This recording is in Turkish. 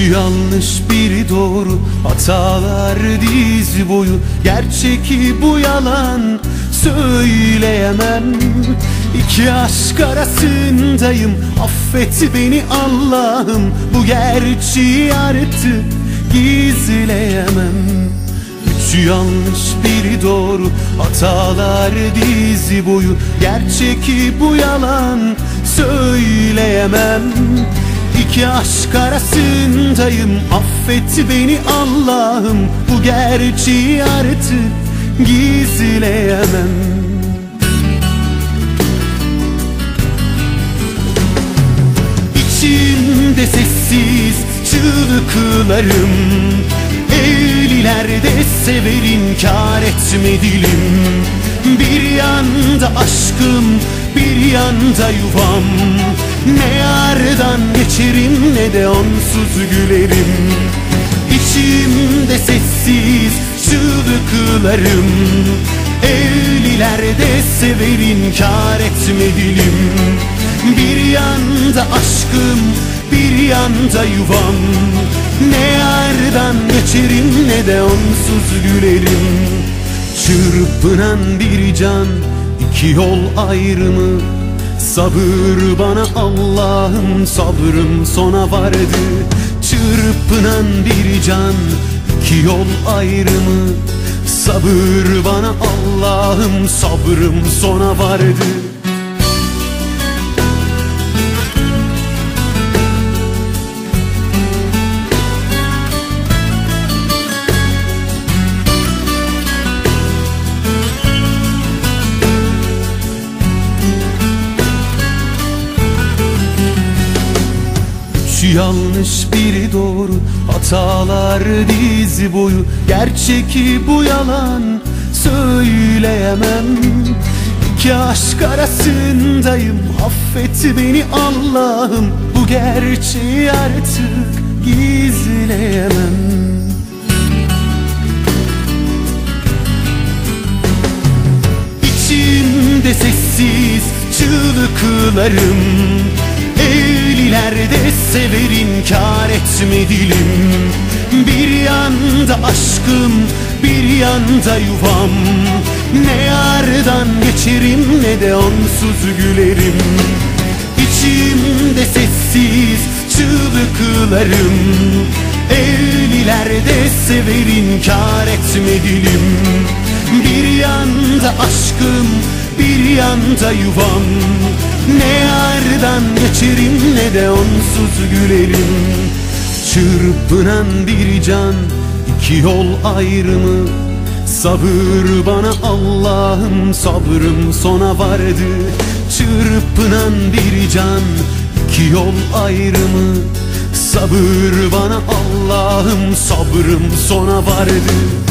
Üçü yanlış biri doğru Hatalar diz boyu. Gerçeki bu yalan Söyleyemem. İki aşk arasındayım Affet beni Allah'ım. Bu gerçeği artık gizleyemem. Üçü yanlış biri doğru Hatalar dizi boyu. Gerçeki bu yalan Söyleyemem İki aşk arasındayım. Affet beni Allah'ım. Bu gerçeği artık gizleyemem. İçimde sessiz çığlıklarım. Evlilerde sever inkar etme dilim. Bir yanda aşkım bir yanda yuvam. Ne yardan geçerim ne de onsuz gülerim. İçimde sessiz çığlıklarım. Evlilerde sever inkar etme dilim. Bir yanda aşkım bir yanda yuvam. Ne yardan geçerim ne de onsuz gülerim. Çırpınan bir can iki yol ayrımı Sabır bana Allah'ım sabrım sona vardı. Çırpınan bir can iki yol ayrımı Sabır bana Allah'ım sabrım sona vardı Üçü yanlış biri doğru Hatalar dizi boyu. Gerçeki bu yalan Söyleyemem. İki aşk arasındayım Affet beni Allah'ım. Bu gerçeği artık gizleyemem. İçimde sessiz çığlıklarım Evlilerde sever inkar etme dilim. Bir yanda aşkım bir yanda yuvam. Ne yardan geçerim ne de onsuz gülerim. İçimde sessiz çığlıklarım. Evlilerde sever inkar etme dilim. Bir yanda aşkım bir yanda yuvam Ne yardan geçerim ne de onsuz gülerim. Çırpınan bir can iki yol ayrımı. Sabır bana Allah'ım sabrım sona vardı. Çırpınan bir can iki yol ayrımı. Sabır bana Allah'ım sabrım sona vardı